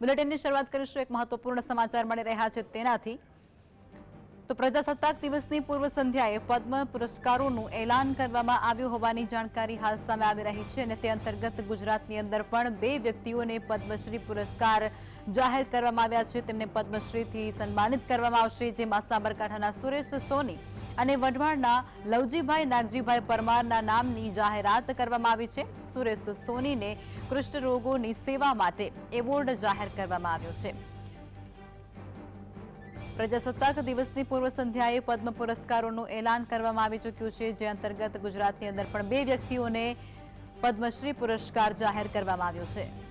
બુલેટિનની શરૂઆત કરીશું. એક મહત્વપૂર્ણ સમાચાર મળી રહ્યા છે તેનાથી. તો પ્રજાસત્તાક દિવસની પૂર્વ સંધ્યાએ પદ્મ પુરસ્કારોનું એલાન કરવામાં આવ્યું હોવાની જાણકારી હાલ સામે આવી રહી છે અને તે અંતર્ગત ગુજરાતની અંદર પણ બે વ્યક્તિઓને પદ્મશ્રી પુરસ્કાર જાહેર કરવામાં આવ્યા છે. તેમને પદ્મશ્રીથી સન્માનિત કરવામાં આવશે. જેમાં સાબરકાંઠાના સુરેશ સોની અને વઢવાણના લવજીભાઈ નાગજીભાઈ પરમારના નામની જાહેરાત કરવામાં આવી છે. સુરેશ સોનીને કૃષ્ણ રોગોની સેવા માટે એવોર્ડ જાહેર કરવામાં આવ્યો છે. પ્રજાસત્તાક દિવસની પૂર્વ સંધ્યાએ પદ્મ પુરસ્કારોનું એલાન કરવામાં આવી ચૂક્યું છે, જે અંતર્ગત ગુજરાતની અંદર પણ બે વ્યક્તિઓને પદ્મશ્રી પુરસ્કાર જાહેર કરવામાં આવ્યો છે.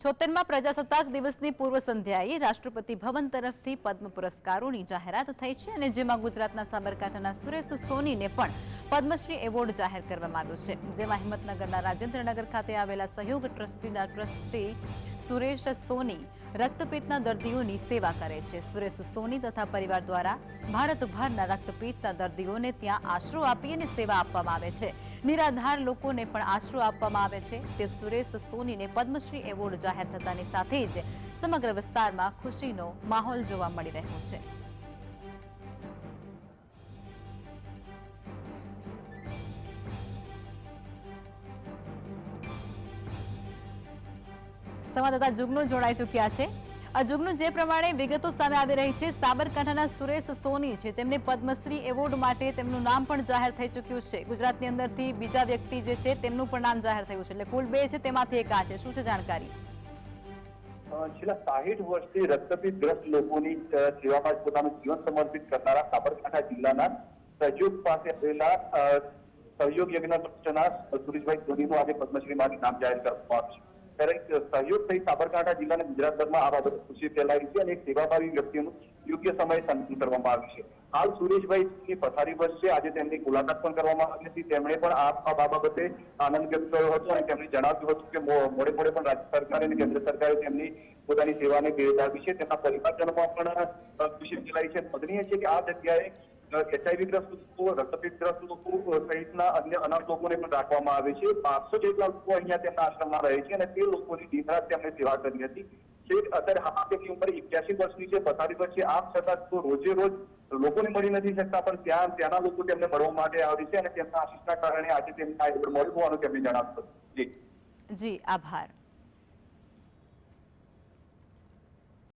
છોતેરમાં પ્રજાસત્તાક દિવસની પૂર્વ સંધ્યાએ રાષ્ટ્રપતિ ભવન તરફથી પદ્મ પુરસ્કારોની જાહેરાત થઈ છે અને જેમાં ગુજરાતના સાબરકાંઠાના સુરેશ સોનીને પણ પદ્મશ્રી એવોર્ડ જાહેર કરવામાં આવ્યો છે. જેમાં હિંમતનગરના રાજેન્દ્રનગર ખાતે આવેલા સહયોગ ટ્રસ્ટીના ટ્રસ્ટી સુરેશ સોની રક્તપિત્તના દર્દીઓની સેવા કરે છે. સુરેશ સોની તથા પરિવાર દ્વારા ભારતભરના રક્તપિત્તના દર્દીઓને ત્યાં આશરો આપી અને સેવા આપવામાં આવે છે. નિરાધાર લોકોને પણ આશરો આપવામાં આવે છે. તે સુરેશ સોનીને પદ્મશ્રી એવોર્ડ જાહેર થતાની સાથે જ સમગ્ર વિસ્તારમાં ખુશીનો માહોલ જોવા મળી રહ્યો છે. સંવાદદાતા જુગનો જોડાઈ ચૂક્યા છે. જુગનુ જે પ્રમાણે વિગતો સામે આવી રહી છે, સાબરકાંઠાના સુરેશ સોની છે. તેમને પદ્મશ્રી એવોર્ડ માટે તેમનું નામ પણ જાહેર થઈ ચૂક્યું છે. ગુજરાતની અંદરથી બીજા વ્યક્તિ જે છે, તેમનું પણ નામ જાહેર થયું છે. એટલે કુલ બે છે, તેમાંથી એક આ છે. શું છે જાણકારી? છેલ્લા સાહીઠ વર્ષથી રક્તપિત ગ્રસ્ત લોકોની સેવામાં પોતાનું જીવન સમર્પિત કરનારા સાબરકાંઠા જિલ્લાના સહયોગ પાસે આવેલા સહયોગ યજ્ઞ સુરેશભાઈ સોનીનું આજે પદ્મશ્રી માટે નામ જાહેર કરવામાં આવ્યું છે. સહયોગ સહિત સાબરકાંઠા જિલ્લાને ગુજરાતભરમાં આ બાબત ખુશી ફેલાવી છે અને એક સેવાભાવી વ્યક્તિનું યોગ્ય સમયે સન્માન કરવામાં આવ્યું છે. હાલ સુરેશભાઈ પથારી પર છે. આજે તેમની મુલાકાત પણ કરવામાં આવી હતી. તેમણે પણ આ બાબતે આનંદ વ્યક્ત કર્યો હતો અને તેમણે જણાવ્યું હતું કે મોડે મોડે પણ રાજ્ય સરકારે અને કેન્દ્ર સરકારે તેમની પોતાની સેવાને બિરદાવી છે. તેમના પરિવારજનોમાં પણ ખુશી ફેલાઈ છે. નોંધનીય છે કે આ જગ્યાએ એચઆઈવી ગ્રસ્ત રક્તપિત ગ્રસ્ત લોકો સહિતના અન્ય અનાથ લોકોને પણ રાખવામાં આવે છે. પાંચસો જેટલા લોકો અહીંયા તેમના આશ્રમમાં રહે છે અને તે લોકોની દિનરાત તેમણે સેવા કરી હતી. અત્યારે હા તેમની ઉંમર એક્યાસી વર્ષની છે. પથારી પર છે આમ છતાં તો રોજે રોજ લોકોને મળી નથી શકતા, પણ ત્યાં, ત્યાંના લોકો તેમને મળવા માટે આવે છે અને તેમના આશીષના કારણે આજે તેમને મળ્યો હોવાનું તેમણે જણાવ્યું જી. જી, આભાર.